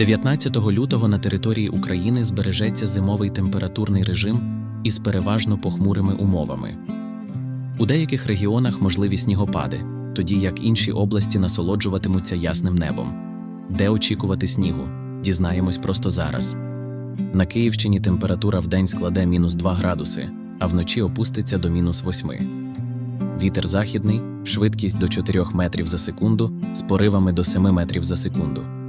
19 лютого на території України збережеться зимовий температурний режим із переважно похмурими умовами. У деяких регіонах можливі снігопади, тоді як інші області насолоджуватимуться ясним небом. Де очікувати снігу? Дізнаємось просто зараз. На Київщині температура вдень складе мінус 2 градуси, а вночі опуститься до мінус 8. Вітер західний, швидкість до 4 метрів за секунду з поривами до 7 метрів за секунду.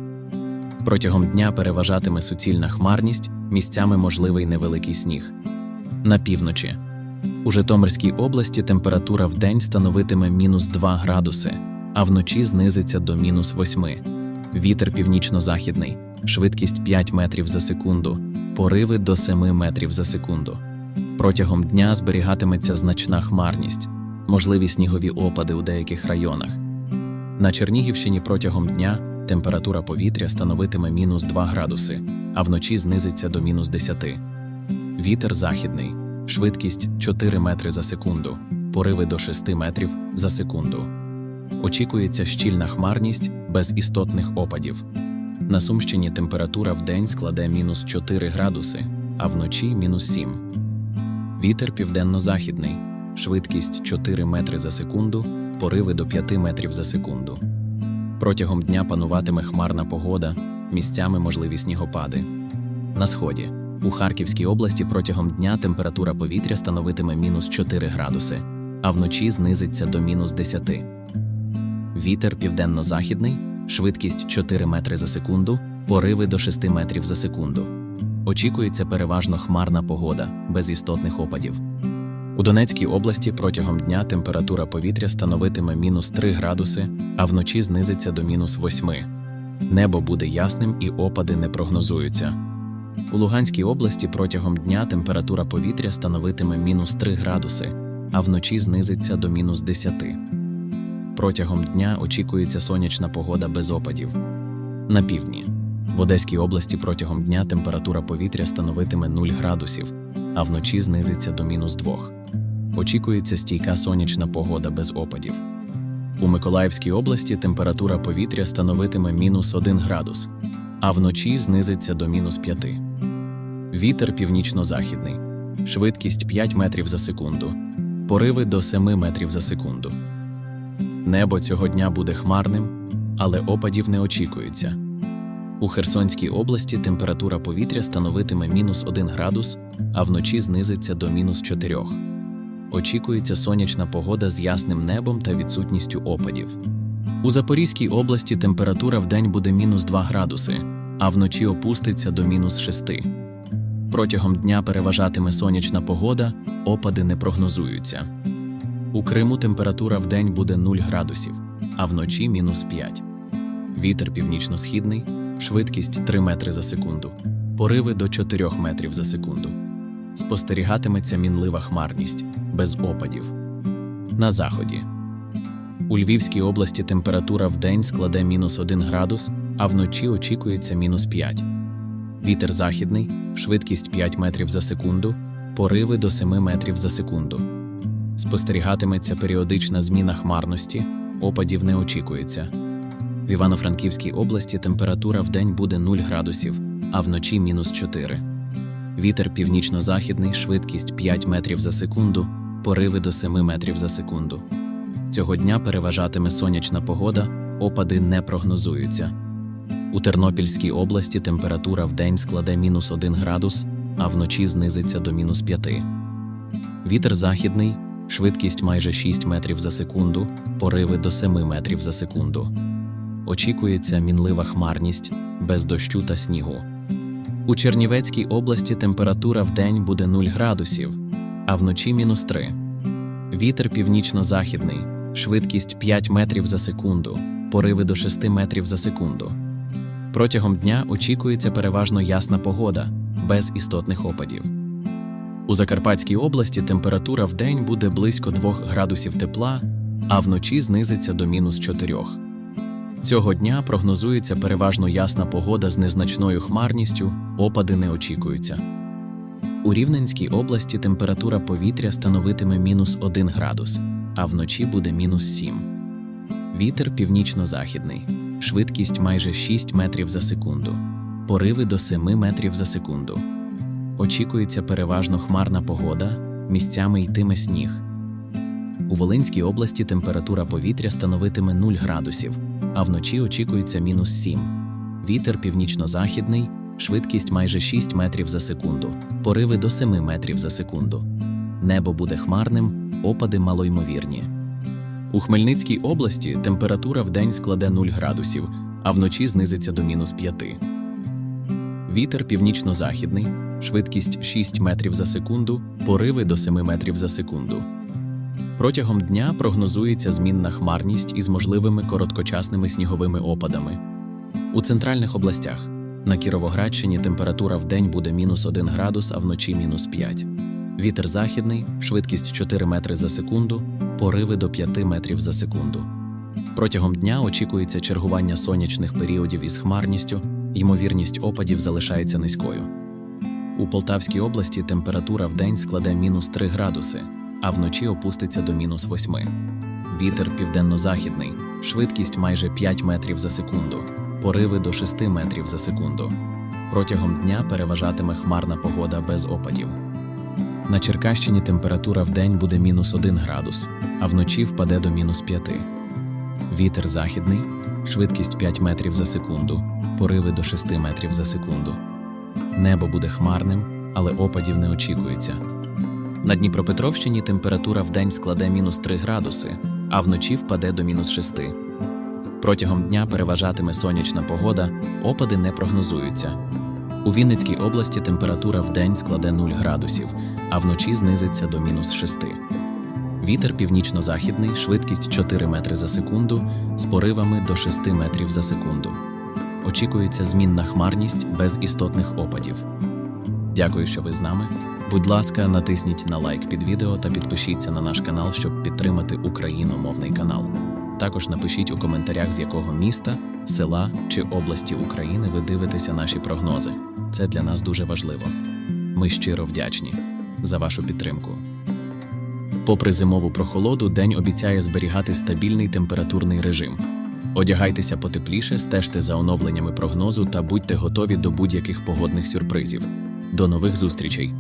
Протягом дня переважатиме суцільна хмарність, місцями можливий невеликий сніг. На півночі. У Житомирській області температура в день становитиме мінус 2 градуси, а вночі знизиться до мінус 8. Вітер північно-західний, швидкість 5 метрів за секунду, пориви до 7 метрів за секунду. Протягом дня зберігатиметься значна хмарність, можливі снігові опади у деяких районах. На Чернігівщині протягом дня температура повітря становитиме мінус 2 градуси, а вночі знизиться до мінус 10. Вітер західний, швидкість 4 метри за секунду, пориви до 6 метрів за секунду. Очікується щільна хмарність без істотних опадів. На Сумщині температура в день складе мінус 4 градуси, а вночі мінус 7. Вітер південно-західний, швидкість 4 метри за секунду, пориви до 5 метрів за секунду. Протягом дня пануватиме хмарна погода, місцями можливі снігопади. На сході. У Харківській області протягом дня температура повітря становитиме мінус 4 градуси, а вночі знизиться до мінус 10. Вітер південно-західний, швидкість 4 метри за секунду, пориви до 6 метрів за секунду. Очікується переважно хмарна погода, без істотних опадів. У Донецькій області протягом дня температура повітря становитиме мінус 3 градуси, а вночі знизиться до мінус 8. Небо буде ясним і опади не прогнозуються. У Луганській області протягом дня температура повітря становитиме мінус 3 градуси, а вночі знизиться до мінус 10. Протягом дня очікується сонячна погода без опадів. На півдні. В Одеській області протягом дня температура повітря становитиме 0 градусів, а вночі знизиться до мінус 2. Очікується стійка сонячна погода без опадів. У Миколаївській області температура повітря становитиме мінус 1 градус, а вночі знизиться до мінус 5. Вітер північно-західний, швидкість 5 метрів за секунду, пориви до 7 метрів за секунду. Небо цього дня буде хмарним, але опадів не очікується. У Херсонській області температура повітря становитиме мінус 1 градус, а вночі знизиться до мінус 4. Очікується сонячна погода з ясним небом та відсутністю опадів. У Запорізькій області температура вдень буде мінус 2 градуси, а вночі опуститься до мінус 6. Протягом дня переважатиме сонячна погода, опади не прогнозуються. У Криму температура вдень буде 0 градусів, а вночі мінус 5. Вітер північно-східний, швидкість 3 метри за секунду, пориви до 4 метрів за секунду. Спостерігатиметься мінлива хмарність, без опадів. На заході. У Львівській області температура вдень складе мінус 1 градус, а вночі очікується мінус 5. Вітер західний, швидкість 5 метрів за секунду, пориви до 7 метрів за секунду. Спостерігатиметься періодична зміна хмарності, опадів не очікується. В Івано-Франківській області температура вдень буде 0 градусів, а вночі мінус 4. Вітер північно-західний, швидкість 5 метрів за секунду, пориви до 7 метрів за секунду. Цього дня переважатиме сонячна погода, опади не прогнозуються. У Тернопільській області температура вдень складе мінус 1 градус, а вночі знизиться до мінус 5. Вітер західний, швидкість майже 6 метрів за секунду, пориви до 7 метрів за секунду. Очікується мінлива хмарність, без дощу та снігу. У Чернівецькій області температура вдень буде 0 градусів, а вночі мінус 3. Вітер північно-західний, швидкість 5 метрів за секунду, пориви до 6 метрів за секунду. Протягом дня очікується переважно ясна погода, без істотних опадів. У Закарпатській області температура вдень буде близько 2 градусів тепла, а вночі знизиться до мінус 4. Цього дня прогнозується переважно ясна погода з незначною хмарністю, опади не очікуються. У Рівненській області температура повітря становитиме мінус 1 градус, а вночі буде мінус 7. Вітер північно-західний, швидкість майже 6 метрів за секунду, пориви до 7 метрів за секунду. Очікується переважно хмарна погода, місцями йтиме сніг. У Волинській області температура повітря становитиме 0 градусів, а вночі очікується мінус 7. Вітер північно-західний, швидкість майже 6 метрів за секунду, пориви до 7 метрів за секунду. Небо буде хмарним, опади малоймовірні. У Хмельницькій області температура вдень складе 0 градусів, а вночі знизиться до мінус 5. Вітер північно-західний, швидкість 6 метрів за секунду, пориви до 7 метрів за секунду. Протягом дня прогнозується змінна хмарність із можливими короткочасними сніговими опадами. У центральних областях на Кіровоградщині температура вдень буде мінус 1 градус, а вночі мінус 5. Вітер західний, швидкість 4 метри за секунду, пориви до 5 метрів за секунду. Протягом дня очікується чергування сонячних періодів із хмарністю, ймовірність опадів залишається низькою. У Полтавській області температура вдень складе мінус 3 градуси, а вночі опуститься до мінус 8. Вітер південно-західний, швидкість майже 5 метрів за секунду, пориви до 6 метрів за секунду. Протягом дня переважатиме хмарна погода без опадів. На Черкащині температура вдень буде мінус 1 градус, а вночі впаде до мінус 5. Вітер західний, швидкість 5 метрів за секунду, пориви до 6 метрів за секунду. Небо буде хмарним, але опадів не очікується. На Дніпропетровщині температура вдень складе мінус 3 градуси, а вночі впаде до мінус 6. Протягом дня переважатиме сонячна погода, опади не прогнозуються. У Вінницькій області температура вдень складе 0 градусів, а вночі знизиться до мінус 6. Вітер північно-західний, швидкість 4 метри за секунду, з поривами до 6 метрів за секунду. Очікується змінна хмарність без істотних опадів. Дякую, що ви з нами. Будь ласка, натисніть на лайк під відео та підпишіться на наш канал, щоб підтримати україномовний канал. Також напишіть у коментарях, з якого міста, села чи області України ви дивитеся наші прогнози. Це для нас дуже важливо. Ми щиро вдячні за вашу підтримку. Попри зимову прохолоду, день обіцяє зберігати стабільний температурний режим. Одягайтеся потепліше, стежте за оновленнями прогнозу та будьте готові до будь-яких погодних сюрпризів. До нових зустрічей!